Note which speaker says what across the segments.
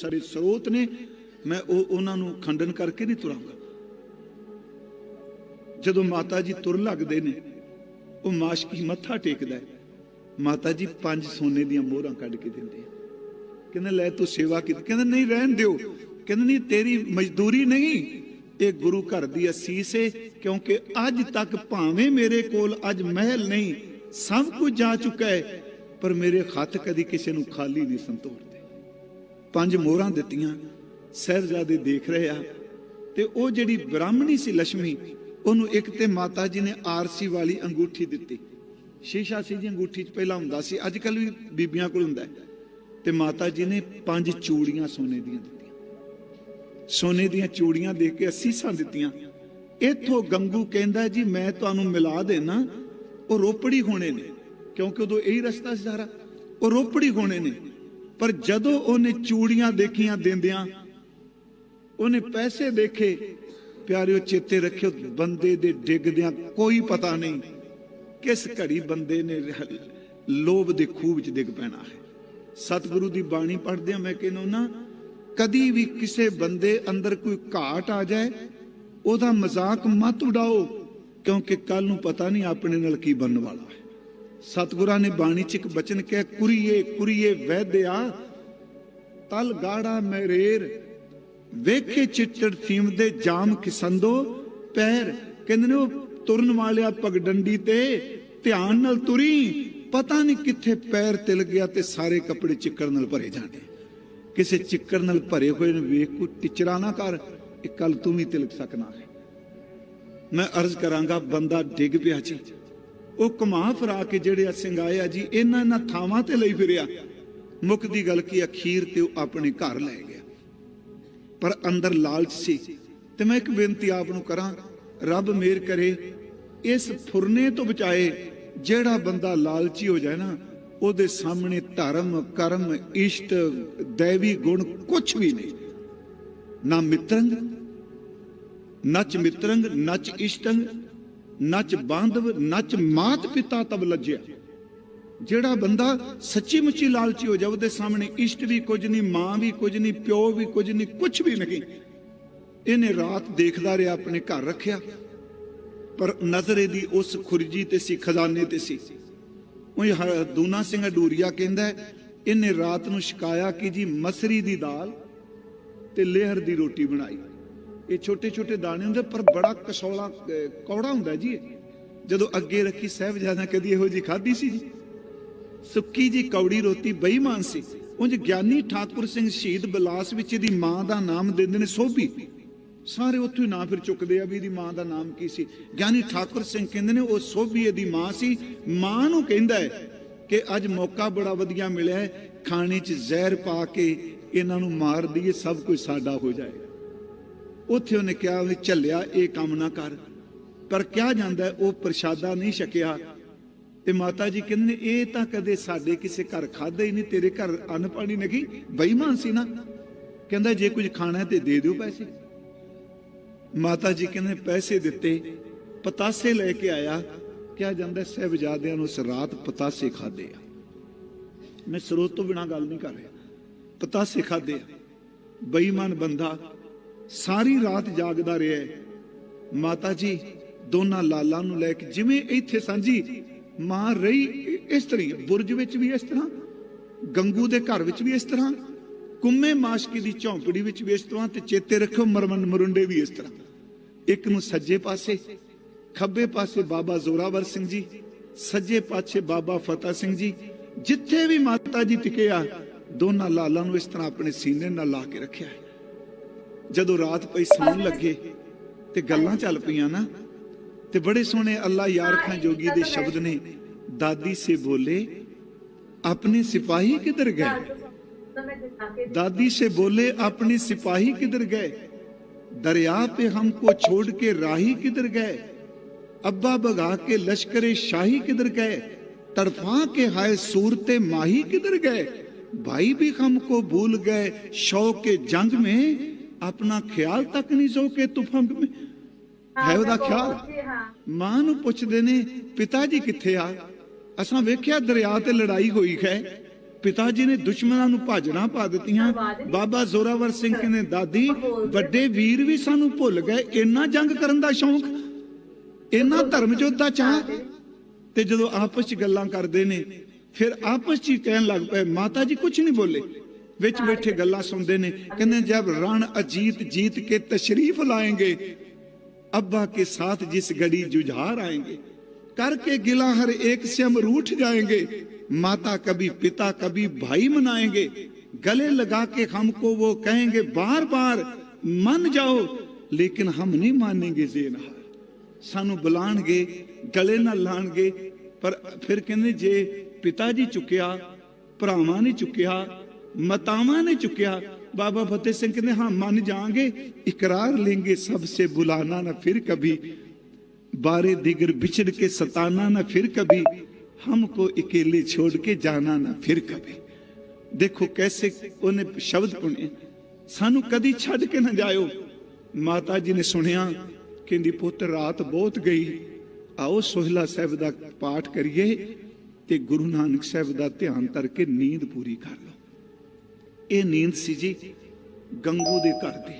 Speaker 1: ਸਾਡੇ ਸਰੋਤ ਨੇ, ਮੈਂ ਉਹ ਉਹਨਾਂ ਨੂੰ ਖੰਡਨ ਕਰਕੇ ਨਹੀਂ ਤੁਰਾਂਗਾ। ਜਦੋਂ ਮਾਤਾ ਜੀ ਤੁਰ ਲੱਗਦੇ ਨੇ, ਉਹ ਮਾਸ਼ਕੀ ਮੱਥਾ ਟੇਕਦਾ ਹੈ। ਮਾਤਾ ਜੀ ਪੰਜ ਸੋਨੇ ਦੀਆਂ ਮੋਹਰਾਂ ਕੱਢ ਕੇ ਦਿੰਦੇ ਆ। ਕਹਿੰਦੇ, ਲੈ ਤੂੰ ਸੇਵਾ ਕੀਤੀ ਕਹਿੰਦੇ, ਨਹੀਂ ਰਹਿਣ ਦਿਓ। ਕਹਿੰਦੇ, ਨਹੀਂ, ਤੇਰੀ ਮਜ਼ਦੂਰੀ ਨਹੀਂ। ਇਹ ਗੁਰੂ ਘਰ ਦੀ ਅਸੀਸ ਏ, ਕਿਉਂਕਿ ਅੱਜ ਤੱਕ ਭਾਵੇਂ ਮੇਰੇ ਕੋਲ ਅੱਜ ਮਹਿਲ ਨਹੀਂ, ਸਭ ਕੁਝ ਜਾ ਚੁੱਕਾ ਹੈ, ਪਰ ਮੇਰੇ ਹੱਥ ਕਦੀ ਕਿਸੇ ਨੂੰ ਖਾਲੀ ਨਹੀਂ ਸੰਤੋੜ ਪੰਜ ਮੋਹਰਾਂ ਦਿੱਤੀਆਂ, ਸਹਿਬਜ਼ਾਦੇ ਦੇਖ ਰਹੇ ਆ ਤੇ ਉਹ ਜਿਹੜੀ ਬ੍ਰਾਹਮਣੀ ਸੀ ਲక్ష్ਮੀ ਉਹਨੂੰ ਇੱਕ ਤੇ ਮਾਤਾ ਜੀ ਨੇ ਆਰਸੀ ਵਾਲੀ ਅੰਗੂਠੀ ਦਿੱਤੀ। ਸ਼ੀਸ਼ਾ ਸੀ ਜੀ ਅੰਗੂਠੀ 'ਚ ਪਹਿਲਾਂ ਹੁੰਦਾ ਸੀ ਅੱਜ ਕੱਲ ਵੀ ਬੀਬੀਆਂ ਕੋਲ ਹੁੰਦਾ ਤੇ ਮਾਤਾ ਜੀ ਨੇ ਪੰਜ ਚੂੜੀਆਂ ਸੋਨੇ ਦੀਆਂ ਦਿੱਤੀਆਂ। ਸੋਨੇ ਦੀਆਂ ਚੂੜੀਆਂ ਦੇ ਕੇ ਅਸੀਸਾਂ ਦਿੱਤੀਆਂ। ਇਥੋਂ ਗੰਗੂ ਕਹਿੰਦਾ ਜੀ, ਮੈਂ ਤੁਹਾਨੂੰ ਮਿਲਾ ਦੇਣਾ, ਉਹ ਰੋਪੜੀ ਹੋਣੇ ਨੇ, ਕਿਉਂਕਿ ਉਦੋਂ ਇਹੀ ਰਸਤਾ ਸੀ ਸਾਰਾ, ਉਹ ਰੋਪੜੀ ਹੋਣੇ ਨੇ। ਪਰ ਜਦੋਂ ਉਹਨੇ ਚੂੜੀਆਂ ਦੇਖੀਆਂ ਦਿੰਦਿਆਂ, ਉਹਨੇ ਪੈਸੇ ਦੇਖੇ, ਪਿਆਰਿਓ ਚੇਤੇ ਰੱਖਿਓ, ਬੰਦੇ ਦੇ ਡਿੱਗਦਿਆਂ ਕੋਈ ਪਤਾ ਨਹੀਂ ਕਿਸ ਘੜੀ ਬੰਦੇ ਨੇ ਲੋਭ ਦੇ ਖੂਹ ਵਿੱਚ ਡਿੱਗ ਪੈਣਾ ਹੈ। ਸਤਿਗੁਰੂ ਦੀ ਬਾਣੀ ਪੜ੍ਹਦਿਆਂ ਮੈਂ ਕਹਿੰਦਾ ਨਾ ਕਦੀ ਵੀ ਕਿਸੇ ਬੰਦੇ ਅੰਦਰ ਕੋਈ ਘਾਟ ਆ ਜਾਏ, ਉਹਦਾ ਮਜ਼ਾਕ ਮਤ ਉਡਾਓ, ਕਿਉਂਕਿ ਕੱਲ ਨੂੰ ਪਤਾ ਨਹੀਂ ਆਪਣੇ ਨਾਲ ਕੀ ਬਣਨ ਵਾਲਾ ਹੈ। ਸਤਿਗੁਰਾਂ ਨੇ ਬਾਣੀ ਚ ਇੱਕ ਬਚਨ ਕਿਹਾ, ਕੁਰੀਏ ਕੁਰੀਏ ਵੈਦਿਆ, ਤਲ ਗਾੜਾ ਮਰੇਰ, ਵੇਖੇ ਚਿੱਟੜ ਥੀਮ ਦੇ ਜਾਮ ਕਿਸੰਦੋ ਪੈਰ ਕਹਿੰਦੇ ਨੇ ਉਹ ਤੁਰਨ ਵਾਲਿਆ ਪਗਡੰਡੀ ਤੇ, ਧਿਆਨ ਨਾਲ ਤੁਰੀ, ਪਤਾ ਨਹੀਂ ਕਿੱਥੇ ਪੈਰ ਤਿਲ ਗਿਆ ਤੇ ਸਾਰੇ ਕੱਪੜੇ ਚਿੱਕੜ ਨਾਲ ਭਰੇ ਜਾਣੇ ਕਿਸੇ ਚਿੱਕੜ ਨਾਲ ਭਰੇ ਹੋਏ ਨੂੰ, ਵੇਖ ਕੋ ਟਿਚਰਾ ਨਾ ਕਰ ਇਹ ਕੱਲ ਤੂੰ ਵੀ ਤਿਲਕ ਸਕਣਾ ਹੈ। ਮੈਂ ਅਰਜ਼ ਕਰਾਂਗਾ, ਬੰਦਾ ਡਿੱਗ ਪਿਆ ਜੀ। ਉਹ ਕਮਾ ਫਰਾ ਕੇ ਜਿਹੜੇ ਸਿੰਘਾਏ ਆ ਜੀ, ਇਹਨਾਂ ਇਹਨਾਂ ਥਾਵਾਂ ਤੇ ਲਈ ਫਿਰਿਆ। ਮੁੱਖ ਦੀ ਗੱਲ ਕੀ ਅਖੀਰ ਤੇ ਉਹ ਆਪਣੇ ਘਰ ਲੈ ਗਿਆ। ਪਰ ਅੰਦਰ ਲਾਲਚ ਸੀ। ਤੇ ਮੈਂ ਇੱਕ ਬੇਨਤੀ ਆਪ ਨੂੰ ਕਰਾਂ, ਰੱਬ ਮੇਰ ਕਰੇ, ਇਸ ਫੁਰਨੇ ਤੋਂ ਬਚਾਏ ਜਿਹੜਾ ਬੰਦਾ ਲਾਲਚੀ ਹੋ ਜਾਏ ਨਾ, ਉਹਦੇ ਸਾਹਮਣੇ ਧਰਮ, ਕਰਮ, ਇਸ਼ਟ, ਦੇਵੀ ਗੁਣ ਕੁਝ ਵੀ ਨਹੀਂ। ਨਾ ਮਿੱਤਰੰਗ ਨਚ ਮਿੱਤਰੰਗ ਨਚ ਇਸ਼ਟੰਗ ਨਚ ਬਾਂਧਵ, ਨਚ ਮਾਤ ਪਿਤਾ ਤਬ ਲੱਜਿਆ। ਜਿਹੜਾ ਬੰਦਾ ਸੱਚੀ ਮੁੱਚੀ ਲਾਲਚੀ ਹੋ ਜਾਵੇ ਉਹਦੇ ਸਾਹਮਣੇ ਇਸ਼ਟ ਵੀ ਕੁਝ ਨਹੀਂ, ਮਾਂ ਵੀ ਕੁਝ ਨਹੀਂ, ਪਿਓ ਵੀ ਕੁਝ ਨਹੀਂ ਕੁਝ ਵੀ ਨਹੀਂ। ਇਹਨੇ ਰਾਤ ਦੇਖਦਾ ਰਿਹਾ, ਆਪਣੇ ਘਰ ਰੱਖਿਆ। ਪਰ ਨਜ਼ਰੇ ਦੀ ਉਸ ਖੁਰਜੀ ਤੇ ਸੀ, ਖਜ਼ਾਨੇ ਤੇ ਸੀ। ਉਹ ਦੂਨਾ ਸਿੰਘ ਅਡੂਰੀਆ ਕਹਿੰਦਾ ਇਹਨੇ ਰਾਤ ਨੂੰ ਸ਼ਿਕਾਇਆ ਕਿ ਜੀ ਮਸਰੀ ਦੀ ਦਾਲ ਤੇ ਲਹਿਰ ਦੀ ਰੋਟੀ ਬਣਾਈ। ਇਹ ਛੋਟੇ ਛੋਟੇ ਦਾਣੇ ਹੁੰਦੇ, ਪਰ ਬੜਾ ਕਸੌਲਾ ਕੌੜਾ ਹੁੰਦਾ ਜੀ ਜਦੋਂ ਅੱਗੇ ਰੱਖੀ ਸਹਿਬਜ਼ਾਦਾ ਕਦੀ ਇਹੋ ਜੀ ਖਾਧੀ ਸੀ ਜੀ? ਸੁੱਕੀ ਜੀ ਕੌੜੀ ਰੋਟੀ ਬੇਈਮਾਨ ਸੀ। ਉਂਝ ਗਿਆਨੀ ਠਾਕੁਰ ਸਿੰਘ ਸ਼ਹੀਦ ਬਲਾਸ ਵਿੱਚ ਇਹਦੀ ਮਾਂ ਦਾ ਨਾਮ ਦਿੰਦੇ ਨੇ ਸੋਭੀ। ਸਾਰੇ ਉੱਥੋਂ ਹੀ ਨਾਂ ਫਿਰ ਚੁੱਕਦੇ ਆ ਵੀ ਇਹਦੀ ਮਾਂ ਦਾ ਨਾਮ ਕੀ ਸੀ। ਗਿਆਨੀ ਠਾਕੁਰ ਸਿੰਘ ਕਹਿੰਦੇ ਨੇ, ਉਹ ਸੋਭੀ ਇਹਦੀ ਮਾਂ ਸੀ। ਮਾਂ ਨੂੰ ਕਹਿੰਦਾ ਹੈ ਕਿ ਅੱਜ ਮੌਕਾ ਬੜਾ ਵਧੀਆ ਮਿਲਿਆ ਖਾਣੇ 'ਚ ਜ਼ਹਿਰ ਪਾ ਕੇ ਇਹਨਾਂ ਨੂੰ ਮਾਰ ਦਈਏ, ਸਭ ਕੁਝ ਸਾਡਾ ਹੋ ਜਾਏਗਾ। ਉੱਥੇ ਉਹਨੇ ਕਿਹਾ ਵੀ ਝੱਲਿਆ, ਇਹ ਕੰਮ ਨਾ ਕਰ। ਪਰ ਕਿਹਾ ਜਾਂਦਾ ਉਹ ਪ੍ਰਸ਼ਾਦਾ ਨਹੀਂ ਛਕਿਆ। ਤੇ ਮਾਤਾ ਜੀ ਕਹਿੰਦੇ ਨੇ ਇਹ ਤਾਂ ਕਦੇ ਸਾਡੇ ਕਿਸੇ ਘਰ ਖਾਦਾ ਹੀ ਨਹੀਂ, ਤੇਰੇ ਘਰ ਅੰਨ ਪਾਣੀ ਨਹੀਂ ਬੇਈਮਾਨ ਸੀ ਨਾ। ਕਹਿੰਦਾ, ਜੇ ਕੁਝ ਖਾਣਾ ਤੇ ਦੇ ਦਿਓ ਪੈਸੇ। ਮਾਤਾ ਜੀ ਕਹਿੰਦੇ, ਪੈਸੇ ਦਿੱਤੇ, ਪਤਾਸੇ ਲੈ ਕੇ ਆਇਆ। ਕਿਹਾ ਜਾਂਦਾ, ਸਹਿਬਜ਼ਾਦਿਆਂ ਨੂੰ ਉਸ ਰਾਤ ਪਤਾਸੇ ਖਾਦੇ ਆ। ਮੈਂ ਸਰੋਤ ਤੋਂ ਬਿਨਾ ਗੱਲ ਨਹੀਂ ਕਰ ਰਿਹਾ। ਪਤਾਸੇ ਖਾਦੇ ਆ। ਬੇਈਮਾਨ ਬੰਦਾ ਸਾਰੀ ਰਾਤ ਜਾਗਦਾ ਰਿਹਾ ਹੈ। ਮਾਤਾ ਜੀ, ਦੋਨਾਂ ਲਾਲਾਂ ਨੂੰ ਲੈ ਕੇ ਜਿਵੇਂ ਇੱਥੇ ਸਾਂਝੀ ਮਾਂ ਰਹੀ ਇਸ ਤਰੀ ਬੁਰਜ ਵਿੱਚ ਵੀ ਇਸ ਤਰ੍ਹਾਂ, ਗੰਗੂ ਦੇ ਘਰ ਵਿੱਚ ਵੀ ਇਸ ਤਰ੍ਹਾਂ, ਕੁੰਮੇ ਮਾਸ਼ਕੀ ਦੀ ਝੌਂਪੜੀ ਵਿੱਚ ਵੀ ਇਸ ਤਰ੍ਹਾਂ ਤੇ ਚੇਤੇ ਰੱਖੋ ਮਰਮਨ ਮਰੁੰਡੇ ਵੀ ਇਸ ਤਰ੍ਹਾਂ। ਇੱਕ ਨੂੰ ਸੱਜੇ ਪਾਸੇ, ਖੱਬੇ ਪਾਸੇ ਬਾਬਾ ਜ਼ੋਰਾਵਰ ਸਿੰਘ ਜੀ, ਸੱਜੇ ਪਾਸੇ ਬਾਬਾ ਫਤਿਹ ਸਿੰਘ ਜੀ, ਜਿੱਥੇ ਵੀ ਮਾਤਾ ਜੀ ਟਿਕੇ ਆ, ਦੋਨਾਂ ਲਾਲਾਂ ਨੂੰ ਇਸ ਤਰ੍ਹਾਂ ਆਪਣੇ ਸੀਨੇ ਨਾਲ ਲਾ ਕੇ ਰੱਖਿਆ ਹੈ। ਜਦੋਂ ਰਾਤ ਪਈ ਸੌਣ ਲੱਗੇ ਤੇ ਗੱਲਾਂ ਚੱਲ ਪਈਆਂ ਨਾ, ਤੇ ਬੜੇ ਸੋਹਣੇ ਅੱਲਾ ਯਾਰ ਖਾਂ ਜੋਗੀ ਦੇ ਸ਼ਬਦ ਨੇ, ਦਾਦੀ ਸੇ ਬੋਲੇ, ਆਪਣੇ ਸਿਪਾਹੀ ਕਿੱਧਰ ਗਏ? ਦਾਦੀ ਸੇ ਬੋਲੇ, ਆਪਣੇ ਸਿਪਾਹੀ ਕਿੱਧਰ ਗਏ? ਦਰਿਆ ਤੇ ਹਮਕੋ ਛੋੜ ਕੇ ਰਾਹੀ ਕਿਧਰ ਗਏ? ਅੱਬਾ ਬਗਾ ਕੇ ਲਸ਼ਕਰੇ ਸ਼ਾਹੀ ਕਿਧਰ ਗਏ? ਤੜਫਾ ਕੇ ਹਾਏ ਸੂਰਤੇ ਮਾਹੀ ਕਿਧਰ ਗਏ? ਭਾਈ ਵੀ ਹਮਕੋ ਭੁੱਲ ਗਏ, ਸ਼ੌਕ ਕੇ ਜੰਗ ਮੇ ਆਪਣਾ ਖਿਆਲ ਤੱਕ ਨਹੀਂ ਸੋ ਕੇ ਤੂੰ ਫੰਗ ਹੈ ਉਹਦਾ ਖਿਆਲ। ਮਾਂ ਨੂੰ ਪੁੱਛਦੇ ਨੇ ਪਿਤਾ ਜੀ ਕਿੱਥੇ ਆ? ਅਸਾਂ ਵੇਖਿਆ ਦਰਿਆ ਤੇ ਲੜਾਈ ਹੋਈ ਹੈ। ਪਿਤਾ ਜੀ ਨੇ ਦੁਸ਼ਮਣਾਂ ਨੂੰ ਭਾਜਣਾ ਪਾ ਦਿੱਤੀਆਂ। ਬਾਬਾ ਜ਼ੋਰਾਵਰ ਸਿੰਘ ਕਹਿੰਦੇ ਦਾਦੀ ਵੱਡੇ ਵੀਰ ਵੀ ਸਾਨੂੰ ਭੁੱਲ ਗਏ। ਇੰਨਾ ਜੰਗ ਕਰਨ ਦਾ ਸ਼ੌਂਕ ਇੰਨਾ ਧਰਮ ਜੋਤ ਦਾ ਚਾਹ ਤੇ ਜਦੋਂ ਆਪਸ ਵਿੱਚ ਗੱਲਾਂ ਕਰਦੇ ਨੇ ਫਿਰ ਆਪਸ ਵਿੱਚ ਕਹਿਣ ਲੱਗ ਪਏ ਮਾਤਾ ਜੀ ਕੁਝ ਨਹੀਂ ਬੋਲੇ। ਵਿੱਚ ਬੈਠੇ ਗੱਲਾਂ ਸੁਣਦੇ ਨੇ ਕਹਿੰਦੇ ਜਬ ਰਣ ਅਜੀਤ ਜੀਤ ਕੇ ਤਸ਼ਰੀਫ ਲਾਏਂਗੇ अब्बा के साथ जिस घड़ी जुझार आएंगे करके गिला हर एक से हम रूठ जाएंगे माता कभी पिता कभी भाई मनाएंगे गले लगा के हमको वो कहेंगे बार बार मन जाओ लेकिन हम नहीं मानेंगे जेनहार ਸਾਨੂੰ ਬੁਲਾਣਗੇ ਗਲੇ ਨਾਲ ਲਾਣਗੇ ਪਰ ਫਿਰ ਕਹਿੰਦੇ ਜੇ ਪਿਤਾ ਜੀ ਚੁੱਕਿਆ ਭਰਾਵਾਂ ਨੇ ਚੁੱਕਿਆ ਮਤਾਵਾਂ ਨੇ ਚੁੱਕਿਆ ਬਾਬਾ ਫਤਿਹ ਸਿੰਘ ਕਹਿੰਦੇ ਹਾਂ ਮੰਨ ਜਾਾਂਗੇ ਇਕਰਾਰ लेंगे सबसे बुलाना ना फिर कभी बारे दिगर बिछड़ के सताना ना फिर कभी हमको अकेले छोड़ के जाना ना फिर कभी ਦੇਖੋ ਕੈਸੇ ਉਹਨੇ ਸ਼ਬਦ ਪੁਣੇ ਸਾਨੂੰ ਕਦੀ ਛੱਡ ਕੇ ਨਾ ਜਾਇਓ ਮਾਤਾ ਜੀ ਨੇ ਸੁਣਿਆ ਕਹਿੰਦੀ ਪੁੱਤ ਰਾਤ ਬਹੁਤ ਗਈ ਆਓ ਸੋਹਿਲਾ ਸਾਹਿਬ ਦਾ ਪਾਠ ਕਰੀਏ ਤੇ ਗੁਰੂ ਨਾਨਕ ਸਾਹਿਬ ਦਾ ਧਿਆਨ ਧਰ ਕੇ ਨੀਂਦ ਪੂਰੀ ਕਰ ਲਓ ਇਹ ਨੀਂਦ ਸੀ ਜੀ ਗੰਗੂ ਦੇ ਘਰ ਦੀ।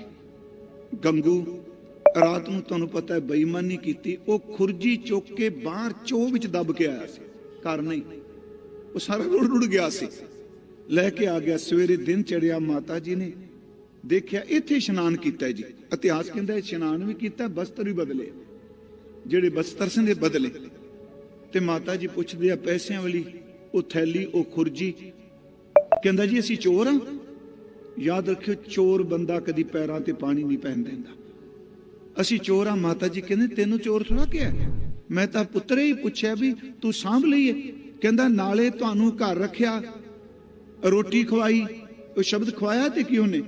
Speaker 1: ਗੰਗੂ, ਰਾਤ ਨੂੰ ਤੁਹਾਨੂੰ ਪਤਾ ਹੈ ਬੇਈਮਾਨੀ ਕੀਤੀ, ਉਹ ਖੁਰਜੀ ਚੁੱਕ ਕੇ ਬਾਹਰ ਚੋ ਵਿੱਚ ਦੱਬ ਕੇ ਆਇਆ ਸੀ। ਘਰ ਨਹੀਂ, ਉਹ ਸਾਰਾ ਰੁੜ ਰੁੜ ਗਿਆ ਸੀ। ਲੈ ਕੇ ਆ ਗਿਆ, ਸਵੇਰੇ ਦਿਨ ਚੜਿਆ ਮਾਤਾ ਜੀ ਨੇ। ਦੇਖਿਆ, ਇੱਥੇ ਇਸ਼ਨਾਨ ਕੀਤਾ ਜੀ। ਇਤਿਹਾਸ ਕਹਿੰਦਾ ਇਸ਼ਨਾਨ ਵੀ ਕੀਤਾ, ਬਸਤਰ ਵੀ ਬਦਲੇ। ਜਿਹੜੇ ਬਸਤਰ ਸਿੰਘ ਦੇ ਬਦਲੇ। ਤੇ ਮਾਤਾ ਜੀ ਪੁੱਛਦੇ ਆ, ਪੈਸਿਆਂ ਵਾਲੀ ਉਹ ਥੈਲੀ, ਉਹ ਖੁਰਜੀ। ਕਹਿੰਦਾ ਜੀ, ਅਸੀਂ ਚੋਰ ਆ ਯਾਦ ਰੱਖਿਓ, ਚੋਰ ਬੰਦਾ ਕਦੀ ਪੈਰਾਂ ਤੇ ਪਾਣੀ ਨਹੀਂ ਪੈਣ ਦਿੰਦਾ। ਅਸੀਂ ਚੋਰ ਆ ਮਾਤਾ ਜੀ ਕਹਿੰਦੇ, ਤੈਨੂੰ ਚੋਰ ਥੋੜਾ ਕਿਹਾ ਮੈਂ ਤਾਂ ਪੁੱਤਰੇ ਹੀ ਪੁੱਛਿਆ ਵੀ, ਤੂੰ ਸਾਂਭ ਲਈਏ ਕਹਿੰਦਾ, ਨਾਲੇ ਤੁਹਾਨੂੰ ਘਰ ਰੱਖਿਆ, ਰੋਟੀ ਖਵਾਈ। ਉਹ ਸ਼ਬਦ ਖਵਾਇਆ ਤੇ ਕਿਉਂ ਨੇ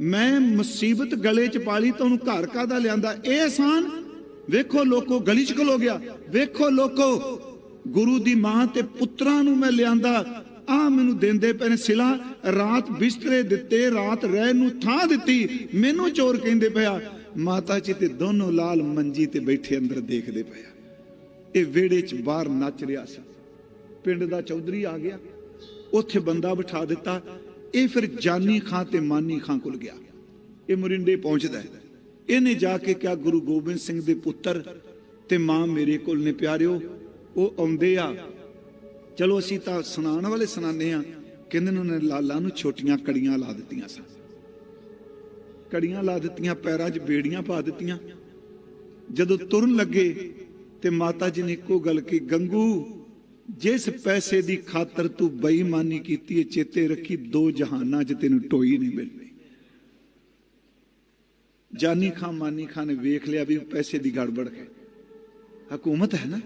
Speaker 1: ਮੈਂ ਮੁਸੀਬਤ ਗਲੇ ਚ ਪਾਲੀ ਤੁਹਾਨੂੰ ਘਰ ਕਾਦਾ ਲਿਆਂਦਾ? ਇਹ ਆਸਾਨ। ਵੇਖੋ ਲੋਕੋ, ਗਲੀ ਚ ਖਲੋ ਗਿਆ। ਵੇਖੋ ਲੋਕੋ, ਗੁਰੂ ਦੀ ਮਾਂ ਤੇ ਪੁੱਤਰਾਂ ਨੂੰ ਮੈਂ ਲਿਆਂਦਾ। ਆ ਮੈਨੂੰ ਦਿੰਦੇ ਪਏ ਨੇ ਸਿਲਾ। ਰਾਤ ਬਿਸਤਰੇ ਦਿੱਤੇ, ਰਾਤ ਰਹਿ ਨੂੰ ਥਾਂ ਦਿੱਤੀ। ਮੈਨੂੰ ਚੋਰ ਕਹਿੰਦੇ ਪਿਆ, ਮਾਤਾ ਜੀ ਤੇ ਦੋਨੋਂ ਲਾਲ ਮੰਜੀ ਤੇ ਬੈਠੇ ਅੰਦਰ ਦੇਖਦੇ ਪਿਆ ਇਹ ਵਿਹੜੇ ਚ ਬਾਹਰ ਨੱਚ ਰਿਹਾ ਸੀ। ਪਿੰਡ ਦਾ ਚੌਧਰੀ ਆ ਗਿਆ। ਉੱਥੇ ਬੰਦਾ ਬਿਠਾ ਦਿੱਤਾ। ਇਹ ਫਿਰ ਜਾਨੀ ਖਾਂ ਤੇ ਮਾਨੀ ਖਾਂ ਕੋਲ ਗਿਆ। ਇਹ ਮੁਰਿੰਡੇ ਪਹੁੰਚਦਾ ਹੈ। ਇਹਨੇ ਜਾ ਕੇ ਕਿਹਾ, ਗੁਰੂ ਗੋਬਿੰਦ ਸਿੰਘ ਦੇ ਪੁੱਤਰ ਤੇ ਮਾਂ ਮੇਰੇ ਕੋਲ ਨੇ ਪਿਆਰਿਓ, ਉਹ ਆਉਂਦੇ ਆ। ਚਲੋ ਅਸੀਂ ਤਾਂ ਸੁਣਾਉਣ ਵਾਲੇ ਸੁਣਾਉਂਦੇ ਆ ਕਹਿੰਦੇ ਨੇ ਉਹਨੇ ਲਾਲਾ ਨੂੰ ਛੋਟੀਆਂ ਕੜੀਆਂ ਲਾ ਦਿੱਤੀਆਂ ਸਨ। ਕੜੀਆਂ ਲਾ ਦਿੱਤੀਆਂ, ਪੈਰਾਂ 'ਚ ਬੇੜੀਆਂ ਪਾ ਦਿੱਤੀਆਂ। ਜਦੋਂ ਤੁਰਨ ਲੱਗੇ ਤੇ ਮਾਤਾ ਜੀ ਨੇ ਇੱਕੋ ਗੱਲ ਕੀ ਗੰਗੂ, ਜਿਸ ਪੈਸੇ ਦੀ ਖਾਤਰ ਤੂੰ ਬੇਈਮਾਨੀ ਕੀਤੀ ਹੈ ਚੇਤੇ ਰੱਖੀ ਦੋ ਜਹਾਨਾਂ 'ਚ ਤੈਨੂੰ ਟੋਈ ਨਹੀਂ ਮਿਲਣੀ। ਜਾਨੀ ਖਾਂ, ਮਾਨੀ ਖਾਂ ਨੇ ਵੇਖ ਲਿਆ ਵੀ ਪੈਸੇ ਦੀ ਗੜਬੜ ਹੈ। ਹਕੂਮਤ ਹੈ ਨਾ?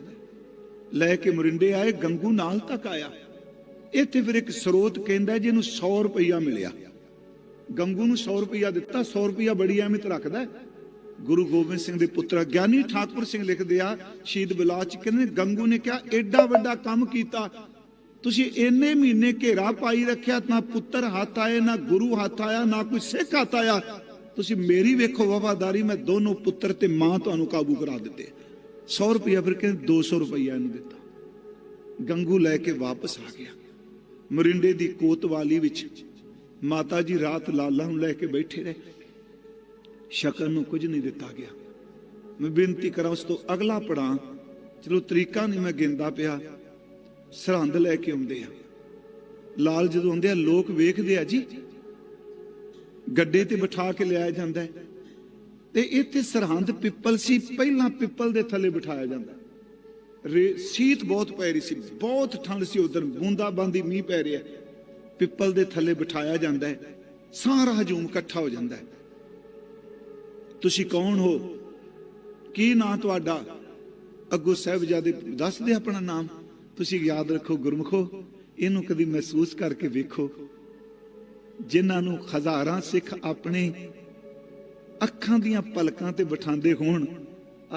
Speaker 1: ਲੈ ਕੇ ਮੁਰਿੰਡੇ ਆਏ, ਗੰਗੂ ਨਾਲ ਤੱਕ ਆਇਆ। ਇੱਥੇ ਫਿਰ ਇੱਕ ਸਰੋਤ ਕਹਿੰਦਾ ਜਿਹਨੂੰ 100 ਰੁਪਈਆ ਮਿਲਿਆ। ਗੰਗੂ ਨੂੰ 100 ਰੁਪਈਆ ਦਿੱਤਾ 100 ਰੁਪਇਆ ਬੜੀ ਅਹਿਮੀਅਤ ਰੱਖਦਾ ਗੁਰੂ ਗੋਬਿੰਦ ਸਿੰਘ ਦੇ ਪੁੱਤਰ ਗਿਆਨੀ ਠਾਕੁਰ ਸਿੰਘ ਲਿਖਦੇ ਆ, ਸ਼ਹੀਦ ਬਲਾਚ ਚ ਕਹਿੰਦੇ, ਗੰਗੂ ਨੇ ਕਿਹਾ ਐਡਾ ਵੱਡਾ ਕੰਮ ਕੀਤਾ। ਤੁਸੀਂ ਇੰਨੇ ਮਹੀਨੇ ਘੇਰਾ ਪਾਈ ਰੱਖਿਆ, ਨਾ ਪੁੱਤਰ ਹੱਥ ਆਏ, ਨਾ ਗੁਰੂ ਹੱਥ ਆਇਆ, ਨਾ ਕੋਈ ਸਿੱਖ ਹੱਥ ਆਇਆ। ਤੁਸੀਂ ਮੇਰੀ ਵੇਖੋ ਵਫਾਦਾਰੀ, ਮੈਂ ਦੋਨੋਂ ਪੁੱਤਰ ਤੇ ਮਾਂ ਤੁਹਾਨੂੰ ਕਾਬੂ ਕਰਾ ਦਿੱਤੇ। 100 ਰੁਪਇਆ ਫਿਰ ਕਹਿੰਦੇ 200 ਰੁਪਈਆ ਇਹਨੂੰ ਦਿੱਤਾ। ਗੰਗੂ ਲੈ ਕੇ ਵਾਪਸ ਆ ਗਿਆ। ਮਰਿੰਡੇ ਦੀ ਕੋਤਵਾਲੀ ਵਿੱਚ ਮਾਤਾ ਜੀ ਰਾਤ ਲਾਲਾ ਨੂੰ ਲੈ ਕੇ ਬੈਠੇ ਰਹੇ। ਸ਼ਕਲ ਨੂੰ ਕੁਝ ਨਹੀਂ ਦਿੱਤਾ ਗਿਆ। ਮੈਂ ਬੇਨਤੀ ਕਰਾਂ ਉਸ ਤੋਂ ਅਗਲਾ ਪੜਾਂ ਚਲੋ ਤਰੀਕਾ ਨਹੀਂ ਮੈਂ ਗਿੰਦਾ ਪਿਆ, ਸਰਹੰਦ ਲੈ ਕੇ ਆਉਂਦੇ ਆ। ਲਾਲ ਜਦੋਂ ਆਉਂਦੇ ਆ, ਲੋਕ ਵੇਖਦੇ ਆ ਜੀ। ਗੱਡੇ ਤੇ ਬਿਠਾ ਕੇ ਲਿਆਇਆ ਜਾਂਦਾ ਹੈ। ਤੇ ਇੱਥੇ ਸਰਹੰਦ ਪਿੱਪਲ ਸੀ, ਪਹਿਲਾਂ ਪਿੱਪਲ ਦੇ ਥੱਲੇ ਬਿਠਾਇਆ ਜਾਂਦਾ। ਰੇ, ਸੀਤ ਬਹੁਤ ਪੈ ਰਹੀ ਸੀ, ਬਹੁਤ ਠੰਡ ਸੀ ਉਧਰ ਬੂੰਦਾ ਮੀਂਹ ਪੈ ਰਿਹਾ। ਪਿੱਪਲ ਦੇ ਥੱਲੇ ਬਿਠਾਇਆ ਜਾਂਦਾ ਹੈ, ਸਾਰਾ ਹਜੂਮ ਇਕੱਠਾ ਹੋ ਜਾਂਦਾ ਹੈ। ਤੁਸੀਂ ਕੌਣ ਹੋ? ਕੀ ਨਾਂ ਤੁਹਾਡਾ? ਅੱਗੋ ਸਾਹਿਬਜ਼ਾਦੇ ਦੱਸਦੇ ਆਪਣਾ ਨਾਮ। ਤੁਸੀਂ ਯਾਦ ਰੱਖੋ, ਗੁਰਮਖੋ, ਇਹਨੂੰ ਕਦੀ ਮਹਿਸੂਸ ਕਰਕੇ ਵੇਖੋ। ਜਿਨ੍ਹਾਂ ਨੂੰ ਹਜ਼ਾਰਾਂ ਸਿੱਖ ਆਪਣੇ ਅੱਖਾਂ ਦੀਆਂ ਪਲਕਾਂ ਤੇ ਬਿਠਾਉਂਦੇ ਹੋਣ,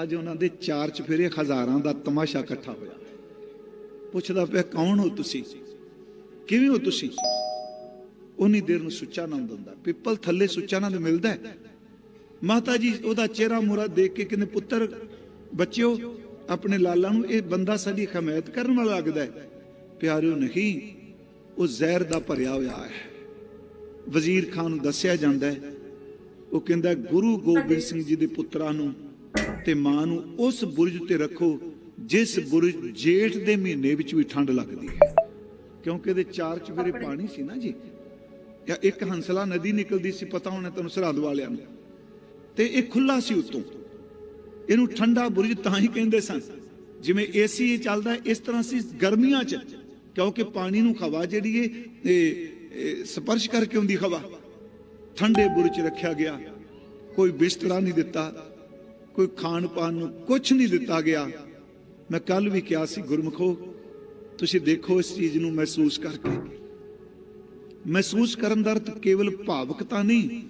Speaker 1: ਅੱਜ ਉਹਨਾਂ ਦੇ ਚਾਰ ਚਫੇਰੇ ਹਜ਼ਾਰਾਂ ਦਾ ਤਮਾਸ਼ਾ ਇਕੱਠਾ ਹੋਇਆ। ਪੁੱਛਦਾ ਪਿਆ, ਕੌਣ ਹੋ ਤੁਸੀਂ? ਕਿਵੇਂ ਹੋ ਤੁਸੀਂ? ਉਨੀ ਦੇਰ ਨੂੰ ਸੁੱਚਾ ਨਾਮ ਦਿੰਦਾ। ਪਿੱਪਲ ਥੱਲੇ ਸੁੱਚਾ ਨਾਮ ਮਿਲਦਾ ਮਾਤਾ ਜੀ, ਉਹਦਾ ਚਿਹਰਾ ਮੂਰਾ ਦੇਖ ਕੇ ਕਹਿੰਦੇ, ਪੁੱਤਰ, ਬੱਚਿਓ, ਆਪਣੇ ਲਾਲਾ ਨੂੰ ਇਹ ਬੰਦਾ ਸਾਡੀ ਹਮਾਇਤ ਕਰਨ ਵਾਲਾ ਲੱਗਦਾ ਹੈ। ਪਿਆਰਿਓ ਨਹੀਂ, ਉਹ ਜ਼ਹਿਰ ਦਾ ਭਰਿਆ ਹੋਇਆ ਹੈ। ਵਜ਼ੀਰ ਖਾਨ ਨੂੰ ਦੱਸਿਆ ਜਾਂਦਾ ਹੈ ਉਹ ਕਹਿੰਦਾ ਗੁਰੂ ਗੋਬਿੰਦ ਸਿੰਘ ਜੀ ਦੇ ਪੁੱਤਰਾਂ ਨੂੰ ਤੇ ਮਾਂ ਨੂੰ ਉਸ ਬੁਰਜ ਤੇ ਰੱਖੋ ਜਿਸ ਬੁਰਜ ਜੇਠ ਦੇ ਮਹੀਨੇ ਵਿੱਚ ਵੀ ਠੰਡ ਲੱਗਦੀ ਹੈ। ਕਿਉਂਕਿ ਇਹਦੇ ਚਾਰ ਚਵੇਰੇ ਪਾਣੀ ਸੀ ਨਾ ਜੀ। ਜਾਂ ਇੱਕ ਹੰਸਲਾ ਨਦੀ ਨਿਕਲਦੀ ਸੀ ਪਤਾ ਹੋਣਾ ਤੁਹਾਨੂੰ ਸਰਹੱਦ ਵਾਲਿਆਂ ਨੂੰ। ਤੇ ਇਹ ਖੁੱਲਾ ਸੀ ਉਤੋਂ। ਇਹਨੂੰ ਠੰਡਾ ਬੁਰਜ ਤਾਂ ਹੀ ਕਹਿੰਦੇ ਸਨ ਜਿਵੇਂ ਏਸੀ ਚੱਲਦਾ ਇਸ ਤਰ੍ਹਾਂ ਸੀ ਗਰਮੀਆਂ 'ਚ। ਕਿਉਂਕਿ ਪਾਣੀ ਨੂੰ ਹਵਾ ਜਿਹੜੀ ਇਹ ਸਪਰਸ਼ ਕਰਕੇ ਹੁੰਦੀ ਹਵਾ। ਠੰਡੇ ਬੁਰਜ 'ਚ ਰੱਖਿਆ ਗਿਆ। ਕੋਈ ਬਿਸਤਰਾ ਨਹੀਂ ਦਿੱਤਾ, ਕੋਈ ਖਾਣ ਪਾਣ ਨੂੰ ਕੁਝ ਨਹੀਂ ਦਿੱਤਾ ਗਿਆ। ਮੈਂ ਕੱਲ ਵੀ ਕਿਹਾ ਸੀ, ਗੁਰਮਖੋ, ਤੁਸੀਂ ਦੇਖੋ ਇਸ ਚੀਜ਼ ਨੂੰ ਮਹਿਸੂਸ ਕਰਕੇ। ਮਹਿਸੂਸ ਕਰਨ ਦਾ ਅਰਥ ਕੇਵਲ ਭਾਵਕਤਾ ਨਹੀਂ,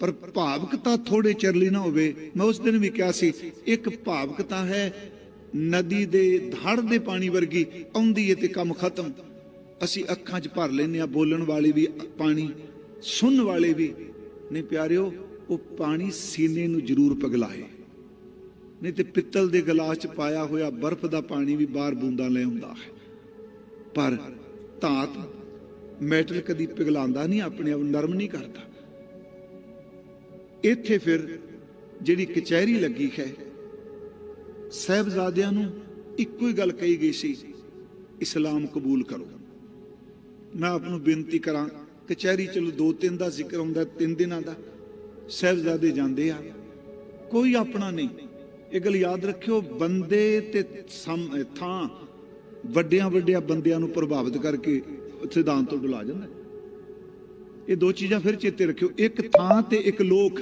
Speaker 1: ਪਰ ਭਾਵਕਤਾ ਥੋੜੇ ਚਿਰ ਲਈ ਨਾ ਹੋਵੇ। ਮੈਂ ਉਸ ਦਿਨ ਵੀ ਕਿਹਾ ਸੀ, ਇੱਕ ਭਾਵਕਤਾ ਹੈ, ਨਦੀ ਦੇ ਧੜ ਦੇ ਪਾਣੀ ਵਰਗੀ, ਆਉਂਦੀ ਏ ਤੇ ਕੰਮ ਖਤਮ। ਅਸੀਂ ਅੱਖਾਂ 'ਚ ਭਰ ਲੈਨੇ ਆ ਬੋਲਣ ਵਾਲੀ ਵੀ ਪਾਣੀ। ਸੁਣਨ ਵਾਲੇ ਵੀ, ਨਹੀਂ ਪਿਆਰਿਓ, ਉਹ ਪਾਣੀ ਸੀਨੇ ਨੂੰ ਜ਼ਰੂਰ ਪਗਲਾਏ। ਨਹੀਂ ਤੇ ਪਿੱਤਲ ਦੇ ਗਲਾਸ 'ਚ ਪਾਇਆ ਹੋਇਆ ਬਰਫ਼ ਦਾ ਪਾਣੀ ਵੀ ਬਾਹਰ ਬੂੰਦਾਂ ਲੈ ਆਉਂਦਾ ਹੈ। ਪਰ ਧਾਤ ਮੈਟਲ ਕਦੀ ਪਿਘਲਾਉਂਦਾ ਨਹੀਂ, ਆਪਣੇ ਆਪ ਨਰਮ ਨਹੀਂ ਕਰਦਾ। ਇੱਥੇ ਫਿਰ ਜਿਹੜੀ ਕਚਹਿਰੀ ਲੱਗੀ ਹੈ, ਸਹਿਬਜ਼ਾਦਿਆਂ ਨੂੰ ਇੱਕੋ ਹੀ ਗੱਲ ਕਹੀ ਗਈ ਸੀ, ਇਸਲਾਮ ਕਬੂਲ ਕਰੋ। ਮੈਂ ਆਪ ਨੂੰ ਬੇਨਤੀ ਕਰਾਂ ਕਚਹਿਰੀ ਚਲੋ ਦੋ ਤਿੰਨ ਦਾ ਜ਼ਿਕਰ ਹੁੰਦਾ ਤਿੰਨ ਦਿਨਾਂ ਦਾ। ਸਹਿਬਜ਼ਾਦੇ ਜਾਂਦੇ ਆ। ਕੋਈ ਆਪਣਾ ਨਹੀਂ। ਇਹ ਗੱਲ ਯਾਦ ਰੱਖਿਓ, ਬੰਦੇ ਤੇ ਥਾਂ ਵੱਡਿਆਂ ਵੱਡਿਆਂ ਬੰਦਿਆਂ ਨੂੰ ਪ੍ਰਭਾਵਿਤ ਕਰਕੇ ਸਿਧਾਂਤ ਤੋਂ ਡੁਲਾ ਜਾਂਦਾ। ਇਹ ਦੋ ਚੀਜ਼ਾਂ ਫਿਰ ਚੇਤੇ ਰੱਖਿਓ। ਇੱਕ ਥਾਂ ਤੇ ਇੱਕ ਲੋਕ।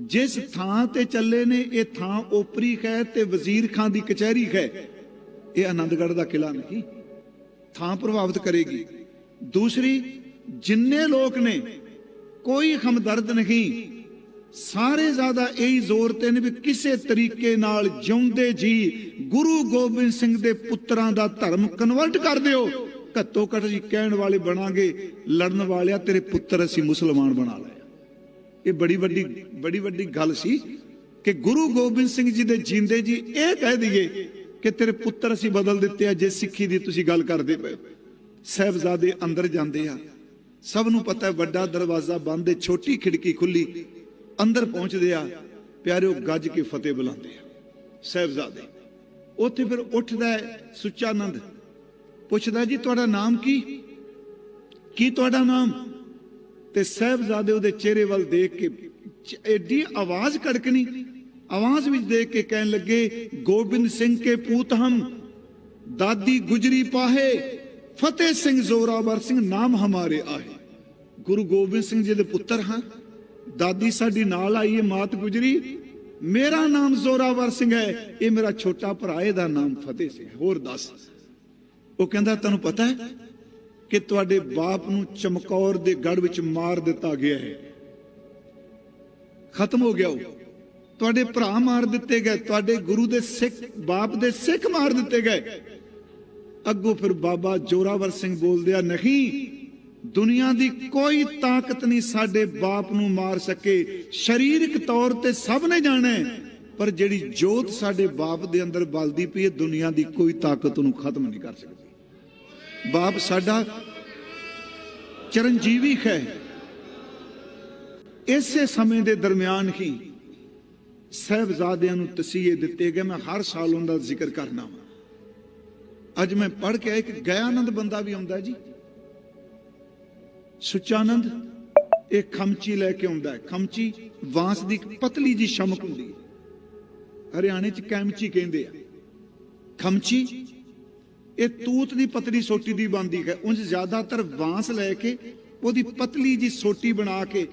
Speaker 1: ਜਿਸ ਥਾਂ ਤੇ ਚੱਲੇ ਨੇ, ਇਹ ਥਾਂ ਓਪਰੀ ਹੈ ਤੇ ਵਜ਼ੀਰ ਖਾਂ ਦੀ ਕਚਹਿਰੀ ਹੈ। ਇਹ ਆਨੰਦਗੜ੍ਹ ਦਾ ਕਿਲਾ ਨਹੀਂ। ਥਾਂ ਪ੍ਰਭਾਵਿਤ ਕਰੇਗੀ। ਦੂਸਰੀ ਜਿੰਨੇ ਲੋਕ ਨੇ, ਕੋਈ ਹਮਦਰਦ ਨਹੀਂ। ਸਾਰੇ ਜ਼ਿਆਦਾ ਇਹੀ ਜ਼ੋਰ ਤੇ ਨੇ ਵੀ ਕਿਸੇ ਤਰੀਕੇ ਨਾਲ ਜਿਉਂਦੇ ਜੀ, ਗੁਰੂ ਗੋਬਿੰਦ ਸਿੰਘ ਦੇ ਪੁੱਤਰਾਂ ਦਾ ਧਰਮ ਕਨਵਰਟ ਕਰ ਦਿਓ। ਘੱਟੋ ਘੱਟ ਜੀ ਕਹਿਣ ਵਾਲੇ ਬਣਾਂਗੇ, ਲੜਨ ਵਾਲਿਆ ਤੇਰੇ ਪੁੱਤਰ ਅਸੀਂ ਮੁਸਲਮਾਨ ਬਣਾ ਲਏ ਇਹ ਬੜੀ ਵੱਡੀ ਬੜੀ ਵੱਡੀ ਗੱਲ ਸੀ ਕਿ ਗੁਰੂ ਗੋਬਿੰਦ ਸਿੰਘ ਜੀ ਦੇ ਜਿੰਦੇ ਜੀ ਇਹ ਕਹਿ ਦਈਏ ਕਿ ਤੇਰੇ ਪੁੱਤਰ ਅਸੀਂ ਬਦਲ ਦਿੱਤੇ ਆ, ਜੇ ਸਿੱਖੀ ਦੀ ਤੁਸੀਂ ਗੱਲ ਕਰਦੇ ਪਏ ਸਹਿਬਜ਼ਾਦੇ ਅੰਦਰ ਜਾਂਦੇ ਆ ਸਭ ਨੂੰ ਪਤਾ ਹੈ ਵੱਡਾ ਦਰਵਾਜ਼ਾ ਬੰਦ ਹੈ, ਛੋਟੀ ਖਿੜਕੀ ਖੁੱਲੀ। ਅੰਦਰ ਪਹੁੰਚਦੇ ਆ, ਪਿਆਰਿਓ ਗੱਜ ਕੇ ਫਤਿਹ ਬੁਲਾਉਂਦੇ ਆ। ਸਹਿਬਜ਼ਾਦੇ, ਉੱਥੇ ਫਿਰ ਉੱਠਦਾ ਹੈ ਸੁੱਚਾਨੰਦ। ਪੁੱਛਦਾ ਜੀ, ਤੁਹਾਡਾ ਨਾਮ ਕੀ? ਕੀ ਤੁਹਾਡਾ ਨਾਮ? ਤੇ ਸਹਿਬਜ਼ਾਦੇ ਉਹਦੇ ਚਿਹਰੇ ਵੱਲ ਦੇਖ ਕੇ ਐਡੀ ਆਵਾਜ਼ ਕੜਕਣੀ। ਆਵਾਜ਼ ਵਿੱਚ ਦੇਖ ਕੇ ਕਹਿਣ ਲੱਗੇ, ਗੋਬਿੰਦ ਸਿੰਘ ਕੇ ਪੂਤ ਹਮ, ਦਾਦੀ ਗੁਜਰੀ ਪਾਹੇ, ਫਤਿਹ ਸਿੰਘ ਜ਼ੋਰਾਵਰ ਸਿੰਘ ਨਾਮ ਹਮਾਰੇ ਆਏ ਗੁਰੂ ਗੋਬਿੰਦ ਸਿੰਘ ਜੀ ਦੇ ਪੁੱਤਰ ਹਾਂ। ਦਾਦੀ ਸਾਡੀ ਨਾਲ ਆਈ ਹੈ ਮਾਤ ਗੁਜਰੀ। ਮੇਰਾ ਨਾਮ ਜ਼ੋਰਾਵਰ ਸਿੰਘ ਹੈ। ਇਹ ਮੇਰਾ ਛੋਟਾ ਭਰਾ, ਇਹਦਾ ਨਾਮ ਫਤਿਹ ਸਿੰਘ ਹੋਰ ਦੱਸ। ਉਹ ਕਹਿੰਦਾ, ਤੈਨੂੰ ਪਤਾ ਹੈ ਕਿ ਤੁਹਾਡੇ ਬਾਪ ਨੂੰ ਚਮਕੌਰ ਦੇ ਗੜ ਵਿੱਚ ਮਾਰ ਦਿੱਤਾ ਗਿਆ ਹੈ। ਖਤਮ ਹੋ ਗਿਆ ਉਹ। ਤੁਹਾਡੇ ਭਰਾ ਮਾਰ ਦਿੱਤੇ ਗਏ। ਤੁਹਾਡੇ ਗੁਰੂ ਦੇ ਸਿੱਖ, ਬਾਪ ਦੇ ਸਿੱਖ ਮਾਰ ਦਿੱਤੇ ਗਏ। ਅੱਗੋਂ ਫਿਰ ਬਾਬਾ ਜੋਰਾਵਰ ਸਿੰਘ ਬੋਲਦੇ ਨਹੀਂ ਦੁਨੀਆ ਦੀ ਕੋਈ ਤਾਕਤ ਨਹੀਂ ਸਾਡੇ ਬਾਪ ਨੂੰ ਮਾਰ ਸਕੇ। ਸਰੀਰਕ ਤੌਰ ਤੇ ਸਭ ਨੇ ਜਾਣਾ ਪਰ ਜਿਹੜੀ ਜੋਤ ਸਾਡੇ ਬਾਪ ਦੇ ਅੰਦਰ ਬਲਦੀ ਪਈ ਹੈ, ਦੁਨੀਆ ਦੀ ਕੋਈ ਤਾਕਤ ਉਹਨੂੰ ਖਤਮ ਨਹੀਂ ਕਰ ਸਕਦੀ। ਬਾਪ ਸਾਡਾ ਚਰਨਜੀਵੀ ਹੈ। ਇਸੇ ਸਮੇਂ ਦੇ ਦਰਮਿਆਨ ਹੀ ਸਹਿਬਜ਼ਾਦਿਆਂ ਨੂੰ ਤਸੀਹੇ ਦਿੱਤੇ ਗਏ। ਮੈਂ ਹਰ ਸਾਲ ਉਹਨਾਂ ਦਾ ਜ਼ਿਕਰ ਕਰਨਾ ਵਾ। ਅੱਜ ਮੈਂ ਪੜ੍ਹ ਕੇ ਇੱਕ ਕਿ ਗਿਆਨੰਦ ਬੰਦਾ ਵੀ ਆਉਂਦਾ ਜੀ। ਸੁਚਾਨੰਦ, ਇਹ ਖਮਚੀ ਲੈ ਕੇ ਆਉਂਦਾ ਹੈ। ਖਮਚੀ ਵਾਂਸ ਦੀ ਪਤਲੀ ਜੀ ਸ਼ਮਕ ਹੁੰਦੀ ਹੈ। ਹਰਿਆਣੇ ਚ ਕੈਮਚੀ ਕਹਿੰਦੇ ਆ। ਖਮਚੀ, ਇਹ ਤੂਤ ਦੀ ਪਤਲੀ ਸੋਟੀ ਦੀ ਬਣਦੀ ਹੈ। ਉਂਝ ਜ਼ਿਆਦਾਤਰ ਵਾਂਸ ਲੈ ਕੇ ਉਹਦੀ ਪਤਲੀ ਜੀ ਸੋਟੀ ਬਣਾ ਕੇ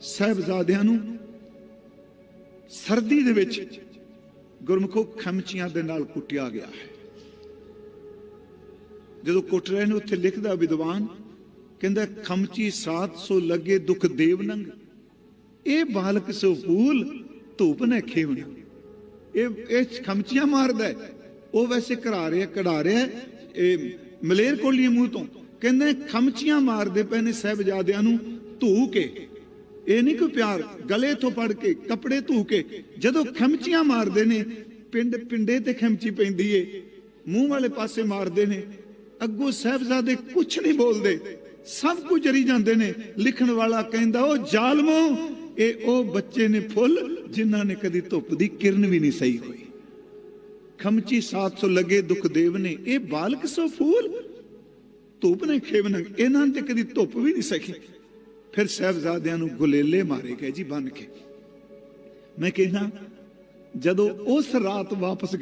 Speaker 1: ਸਹਿਬਜ਼ਾਦਿਆਂ ਨੂੰ ਸਰਦੀ ਦੇ ਵਿੱਚ ਗੁਰਮੁਖੋ ਖਮਚੀਆਂ ਦੇ ਨਾਲ ਕੁੱਟਿਆ ਗਿਆ ਹੈ। ਜਦੋਂ ਕੁੱਟ ਰਹੇ ਨੇ, ਉੱਥੇ ਲਿਖਦਾ ਵਿਦਵਾਨ ਕਹਿੰਦਾ, ਖਮਚੀ 700 ਲੱਗੇ ਦੁਖ ਦੇਵ ਨੰਗ। ਇਹ ਬਾਲਕ ਸੋ ਫੂਲ ਧੂਪ ਨੇ ਖੇਵਣਾ ਇਹ ਇਹ ਖਮਚੀਆਂ ਮਾਰਦਾ ਉਹ ਵੈਸੇ ਕਰਾ ਰਿਹਾ, ਕਢਾ ਰਿਹਾ ਇਹ ਮਲੇਰ ਕੋਲੀ ਮੂੰਹ ਤੋਂ। ਕਹਿੰਦੇ ਖਮਚੀਆਂ ਮਾਰਦੇ ਪਏ ਨੇ ਸਹਿਬਜ਼ਾਦਿਆਂ ਨੂੰ ਧੂ ਕੇ। ਇਹ ਨਹੀਂ ਕੋਈ ਪਿਆਰ, ਗਲੇ ਤੋਂ ਫੜ ਕੇ, ਕੱਪੜੇ ਧੂ ਕੇ। ਜਦੋਂ ਖਮਚੀਆਂ ਮਾਰਦੇ ਨੇ, ਪਿੰਡ, ਪਿੰਡੇ ਤੇ ਖਮਚੀ ਪੈਂਦੀ ਏ। ਮੂੰਹ ਵਾਲੇ ਪਾਸੇ ਮਾਰਦੇ ਨੇ। ਅੱਗੋਂ ਸਾਹਿਬਜ਼ਾਦੇ ਕੁਝ ਨਹੀਂ ਬੋਲਦੇ। ਸਭ ਕੁਝ ਜਰੀ ਜਾਂਦੇ ਨੇ। ਲਿਖਣ ਵਾਲਾ ਕਹਿੰਦਾ, ਉਹ ਜ਼ਾਲਮੋ, ਇਹ ਉਹ ਬੱਚੇ ਨੇ ਫੁੱਲ ਜਿਨ੍ਹਾਂ ਨੇ ਕਦੀ ਧੁੱਪ ਦੀ ਕਿਰਨ ਵੀ ਨਹੀਂ ਸਹੀ ਹੋਈ। ਖਮਚੀ 700 ਲੱਗੇ ਦੁਖਦੇਵ ਨੇ, ਇਹ ਬਾਲਕ ਸੋ ਫੂਲ? ਧੁੱਪ ਨੇ ਖੇਵਨ ਇਹਨਾਂ ਨੇ ਤੇ ਕਦੀ ਧੁੱਪ ਵੀ ਨਹੀਂ ਸਕੀ ਫਿਰ ਸਾਹਿਬਜ਼ਾਦਿਆਂ ਨੂੰ ਗੁਲੇਲੇ ਮਾਰੇ ਗਏ ਜੀ ਬਨ ਕੇ। ਮੈਂ ਕਹਿੰਦਾ ਜਦੋਂ ਉਸ ਰਾਤ ਵਾਪਸ ਗਏ